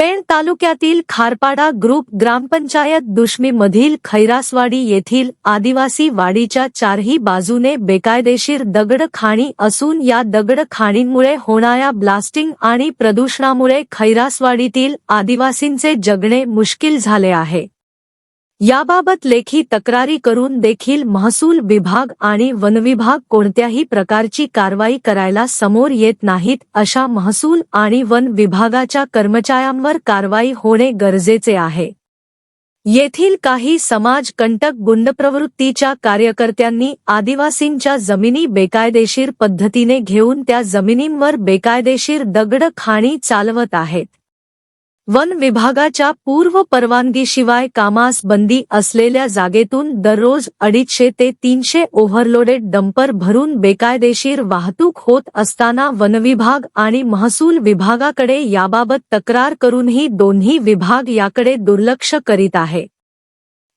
पेण तालुक्यातील खारपाडा ग्रुप ग्रामपंचायत दुश्मी मधील खैरासवाडी येथील आदिवासी वाडीच्या चारही बाजूने बेकायदेशीर दगड खाणी असून या दगड खाणींमुळे होणाऱ्या ब्लास्टिंग आणि प्रदूषणामुळे खैरासवाडीतील आदिवासींचे जगणे मुश्किल झाले आहे. याबाबत लेखी तक्रारी करून देखील महसूल विभाग आणि वनविभाग कोणत्याही प्रकारची कारवाई करायला समोर येत नाहीत अशा महसूल आणि वन विभागाच्या कर्मचाऱ्यांवर कारवाई होणे गरजेचे आहे. येथील काही समाज कंटक गुंडप्रवृत्तीच्या कार्यकर्त्यांनी आदिवासींच्या जमिनी बेकायदेशीर पद्धतीने घेऊन त्या जमिनींवर बेकायदेशीर दगड खाणी चालवत आहेत. वन विभागाच्या पूर्व परवानगीशिवाय कामास बंदी असलेल्या जागेतून दररोज अडीचशे ते तीनशे ओव्हरलोडेड डंपर भरून बेकायदेशीर वाहतूक होत असताना वनविभाग आणि महसूल विभागाकडे याबाबत तक्रार करूनही दोन्ही विभाग याकडे दुर्लक्ष करीत आहे.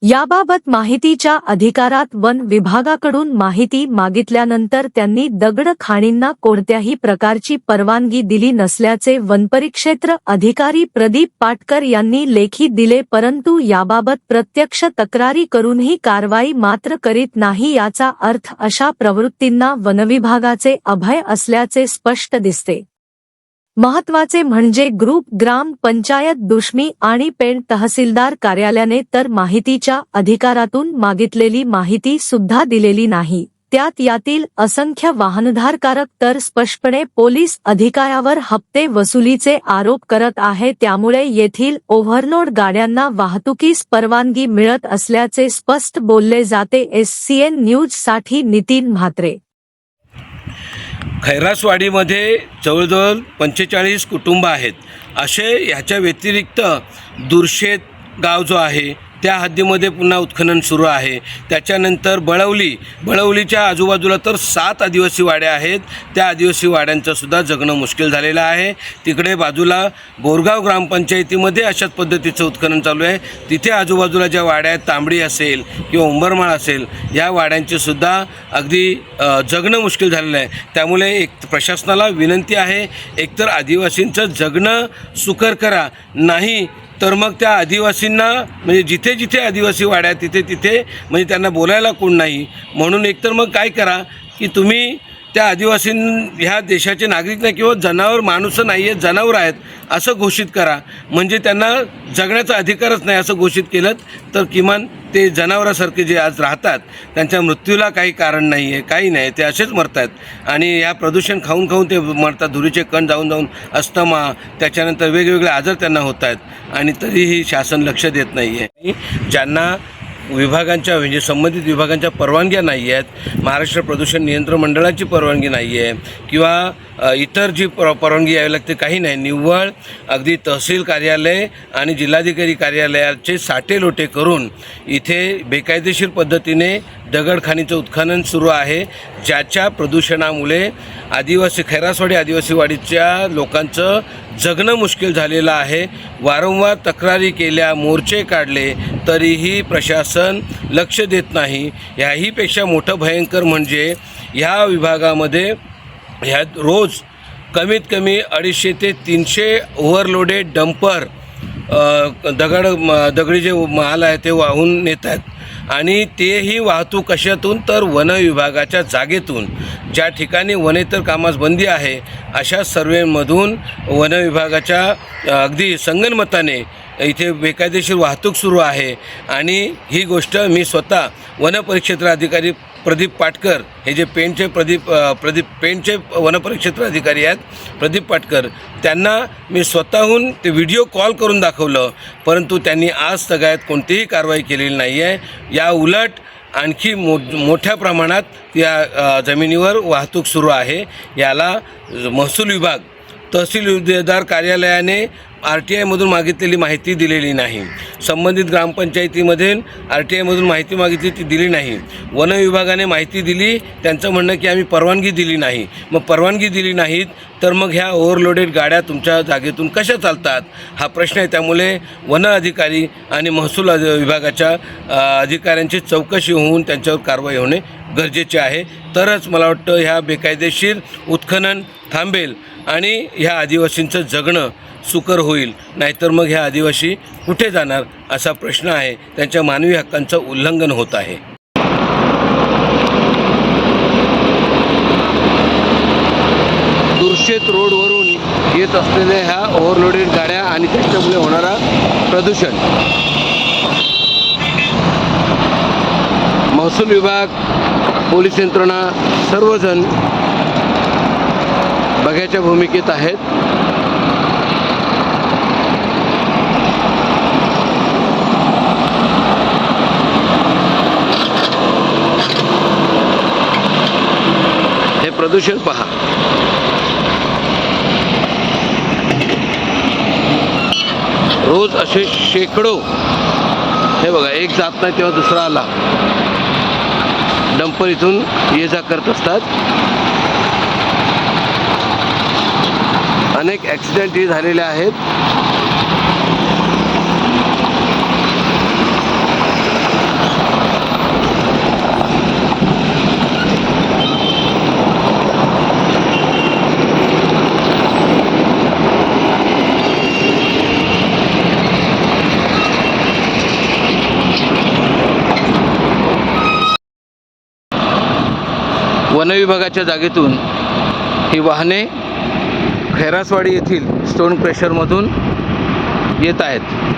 याबाबत माहितीच्या अधिकारात वन विभागाकडून माहिती मागितल्यानंतर त्यांनी दगड खाणींना कोणत्याही प्रकारची परवानगी दिली नसल्याचे वनपरिक्षेत्र अधिकारी प्रदीप पाटकर यांनी लेखी दिले परंतु याबाबत प्रत्यक्ष तक्रारी करूनही कारवाई मात्र करीत नाही याचा अर्थ अशा प्रवृत्तींना वनविभागाचे अभय असल्याचे स्पष्ट दिसते. महत्त्वाचे म्हणजे ग्रुप ग्राम पंचायत दुश्मी आणि पेण तहसीलदार कार्यालयाने तर माहितीच्या अधिकारातून मागितलेली माहिती सुद्धा दिलेली नाही. त्यात यातील असंख्य वाहनधारकारक तर स्पष्टपणे पोलीस अधिकाऱ्यावर हप्ते वसुलीचे आरोप करत आहे. त्यामुळे येथील ओव्हरलोड गाड्यांना वाहतुकीस परवानगी मिळत असल्याचे स्पष्ट बोलले जाते. एससीएन न्यूजसाठी नितीन म्हात्रे खैरासवाडीमध्ये जवळजवळ पंचेचाळीस कुटुंब आहेत. असे ह्याच्या व्यतिरिक्त दुर्शेत गाव जो आहे त्या हद्दीमध्ये पुन्हा उत्खनन सुरू आहे. त्याच्यानंतर बळवली बळवलीच्या आजूबाजूला तर सात आदिवासी वाड्या आहेत. त्या आदिवासी वाड्यांचंसुद्धा जगणं मुश्किल झालेलं आहे. तिकडे बाजूला बोरगाव ग्रामपंचायतीमध्ये अशाच पद्धतीचं उत्खनन चालू आहे. तिथे आजूबाजूला ज्या वाड्या आहेत तांबडी असेल किंवा उंबरमाळ असेल या वाड्यांचे सुद्धा अगदी जगणं मुश्किल झालेलं आहे. त्यामुळे एक प्रशासनाला विनंती आहे एकतर आदिवासींचं जगणं सुकर करा नाही तर मग त्या आदिवासींना म्हणजे जिथे जिथे आदिवासी वाड्या तिथे तिथे म्हणजे त्यांना बोलायला कोण नाही. म्हणून एकतर मग काय करा की तुम्ही त्या आदिवासीं ह्या देशाचे नागरिक नाही किंवा जनावर माणूसं नाही आहेत जनावर आहेत असं घोषित करा. म्हणजे त्यांना जगण्याचा अधिकारच नाही असं घोषित केलं तर किमान ते जनावरासारखे जे आज राहतात त्यांच्या मृत्यूला काही कारण नाही आहे काही नाही. ते असेच मरत आहेत आणि या प्रदूषण खाऊन खाऊन ते मरतात. धुरीचे कण जाऊन जाऊन अस्थमा त्याच्यानंतर वेगवेगळे आजार त्यांना होत आहेत आणि तरीही शासन लक्ष देत नाही आहे ज्यांना विभागांच्या म्हणजे संबंधित विभागांच्या परवानग्या नाही आहेत महाराष्ट्र प्रदूषण नियंत्रण मंडळाची परवानगी नाही आहे किंवा इतर जी पर परवानगी यावी लागते काही नाही. निव्वळ अगदी तहसील कार्यालय आणि जिल्हाधिकारी कार्यालयाचे साठे लोटे करून इथे बेकायदेशीर पद्धतीने दगडखाणीचं उत्खनन सुरू आहे ज्याच्या प्रदूषणामुळे आदिवासी खैरासवाडी आदिवासीवाडीच्या लोकांचं जगणं मुश्किल झालेलं आहे. वारंवार तक्रारी केल्या मोर्चे काढले तरीही प्रशासन लक्ष देत नाही. ह्याहीपेक्षा मोठं भयंकर म्हणजे ह्या विभागामध्ये ह्या रोज कमीत कमी अडीचशे ते तीनशे ओव्हरलोडेड डंपर दगड म- दगडी जे माल आहे ते वाहून नेत आहेत. आणि तेही वाहतूक कशातून? तर वन विभागाच्या जागेतून. ज्या ठिकाणी वनेतर कामास बंदी आहे अशा सर्वेमधून वन विभागाच्या अगदी संगनमताने इथे बेकायदेशीर वाहतूक सुरू आहे. आणि ही गोष्ट मी स्वतः वनपरिक्षेत्र अधिकारी प्रदीप पाटकर हे जे पेणचे प्रदीप प्रदीप पेणचे वनपरिक्षेत्र अधिकारी आहेत प्रदीप पाटकर. त्यांना मी स्वतःहून ते व्हिडिओ कॉल करून दाखवलं परंतु त्यांनी आज सगळ्यात कोणतीही कारवाई केलेली नाही आहे या उलट आणखी मो मोठ्या प्रमाणात या जमिनीवर वाहतूक सुरू आहे. याला महसूल विभाग तहसीलदार कार्यालयाने आर टी आयमधून मागितलेली माहिती दिलेली नाही. संबंधित ग्रामपंचायतीमध्ये आर टी आयमधून माहिती मागितली ती दिली नाही. वन विभागाने माहिती दिली त्यांचं म्हणणं की आम्ही परवानगी दिली नाही. मग परवानगी दिली नाहीत तर मग ह्या ओव्हरलोडेड गाड्या तुमच्या जागेतून कशा चालतात? हा प्रश्न आहे. त्यामुळे वन अधिकारी आणि महसूल विभागाच्या अधिकाऱ्यांची चौकशी होऊन त्यांच्यावर कारवाई होणे गरजेचे आहे. तरच मला वाटतं ह्या बेकायदेशीर उत्खनन थांबेल आणि ह्या आदिवासींचं जगणं सुकर होईल. नाहीतर मग ह्या आदिवासी कुठे जाणार असा प्रश्न आहे. त्यांच्या मानवी हक्कांचं उल्लंघन होत आहे. दुर्शेत रोडवरून येत असलेल्या ह्या ओव्हरलोडेड गाड्या आणि त्याच्यामुळे होणारा प्रदूषण. महसूल विभाग पोलीस यंत्रणा सर्वजण बघ्याच्या भूमिकेत आहेत. हे प्रदूषण पहा. रोज असे शेकडो हे बघा एक जात नाही तेव्हा दुसरा आला. डंपर इथून ये जा करत असतात. अनेक ॲक्सिडेंटही झालेले आहेत. वनविभागाच्या जागेतून ही वाहने खैरासवाडी येथील स्टोन प्रेशरमधून येत आहेत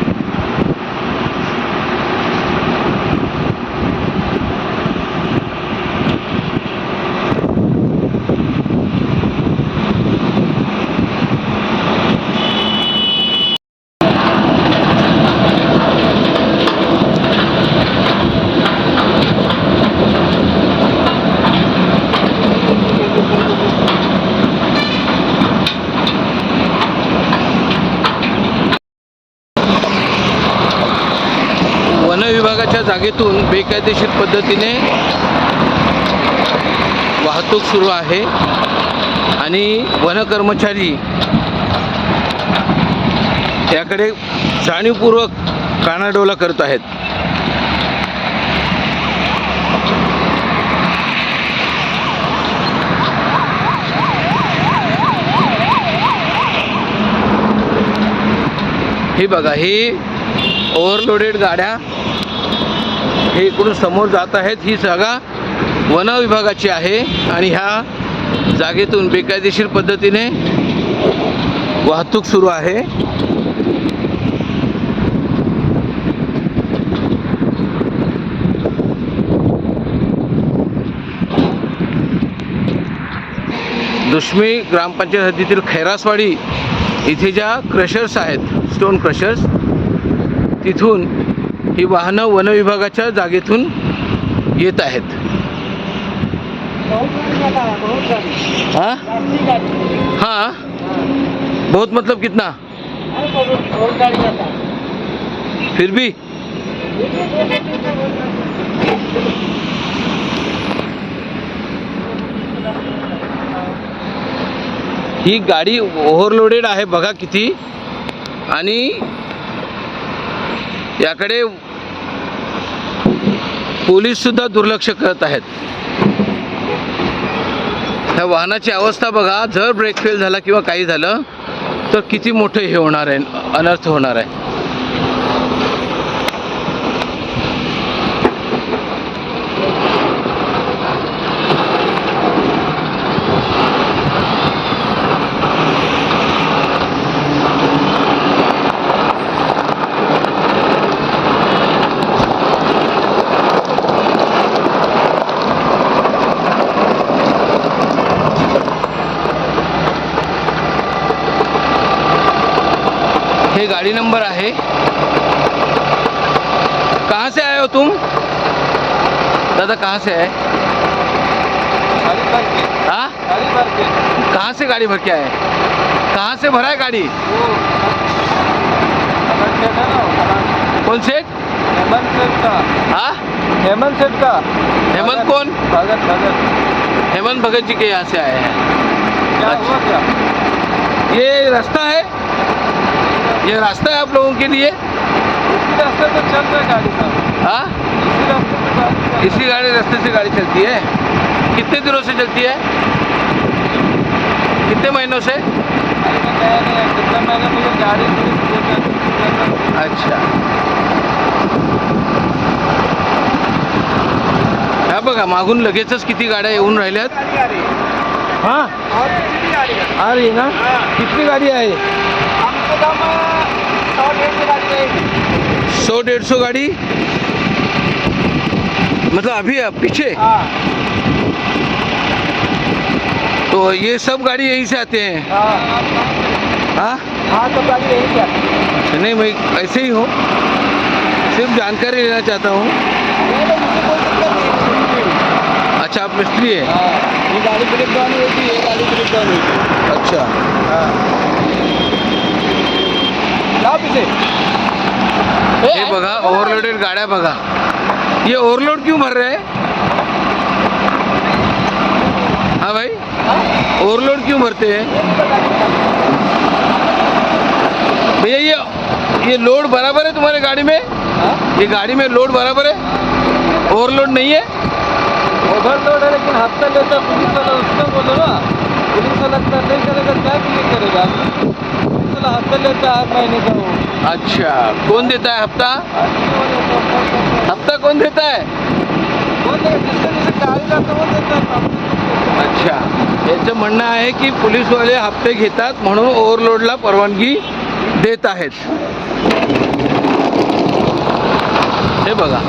वनविभागाच्या जागेतून बेकायदेशीर पद्धतीने वाहतूक सुरू आहे आणि वन कर्मचारी त्याकडे जाणीवपूर्वक कानाडोला करत आहेत. हे बघा ही ओव्हरलोडेड गाड्या हे इकडून समोर जात आहेत. ही जागा वन विभागाची आहे आणि ह्या जागेतून बेकायदेशीर पद्धतीने वाहतूक सुरू आहे. दुश्मी ग्रामपंचायत हद्दीतील खैरासवाडी इथे ज्या क्रशर्स आहेत स्टोन क्रशर्स तिथून ही वाहनं वनविभागाच्या जागेतून येत आहेत. हां? हां? बहुत मतलब कितना? फिर भी? ही गाडी ओव्हरलोडेड आहे बघा किती. आणि याकडे पोलीस सुद्धा दुर्लक्ष करत आहेत. ह्या वाहनाची अवस्था बघा जर ब्रेक फेल झाला किंवा काही झालं तर किती मोठं हे होणार आहे अनर्थ होणार आहे. हे गाड़ी नंबर आहे. कहाँ से आए हो तुम? दादा कहाँ से आए? हाँ? कहाँ से गाड़ी भर के आए? कहाँ से भरा है गाड़ी? कौन से? हेमंत सेठ का हाँ? हेमंत सेठ का हेमंत कौन? भगत भगत हेमंत भगत जी के यहाँ से आए हैं। क्या अच्छा। हुआ क्या? ये रास्ता है? ये रास्ता है आप लोगों के लिए? इसी रास्ते पे चल रहा है गाड़ी साहब हाँ? इसी गाड़ी चल इसी गाड़ी रास्ते से गाड़ी चलती है? कितने दिनों से चलती है? कितने महीनों से? अरे है अच्छा। हा बघा मागून लगेचच किती गाड्या येऊन राहिल्यात? गाड़ी आ रही है रही ना कितनी गाड़ी आहे? सौ डेढ़ सौ गाड़ी? मतलब अभी पीछे? हाँ। तो ये सब गाड़ी यहीं से आते हैं? हाँ हाँ हाँ। तो गाड़ी रहेगी क्या अच्छा, नहीं मैं ऐसे ही हूँ। सिर्फ़ जानकारी लेना चाहता हूँ। नहीं अच्छा आप मिस्त्री है? हाँ ये गाड़ी ब्रेक डाउन हुई थी ये गाड़ी ब्रेक डाउन हुई थी अच्छा। हाँ। जाओ पीछे। हे। बघा ओव्हरलोडेड गाड्या बघा. ये ओव्हरलोड क्यों भर रहे? हैं हाँ भाई? ओवरलोड क्यों भरते हैं? भैया ये ये लोड बराबर है तुम्हारे गाड़ी में? हाँ ये गाड़ी में लोड बराबर है? ओवरलोड नहीं है? ओवरलोड है लेकिन हफ़्ता लेता पुलिस वाला उसको बोलो ना। पुलिस वाला नहीं करेगा क्या के लिए करेगा? पुलिस वाला हफ्ता लेता है महीने का वो अच्छा. कौन देता है हफ्ता हफ्ता कौन देता है कौन देगा जिससे जिससे गाड़ी लाता वो देता है अच्छा. याचं म्हणणं आहे की पोलीसवाले हप्ते घेतात म्हणून ओव्हरलोडला परवानगी देत आहेत. हे बघा.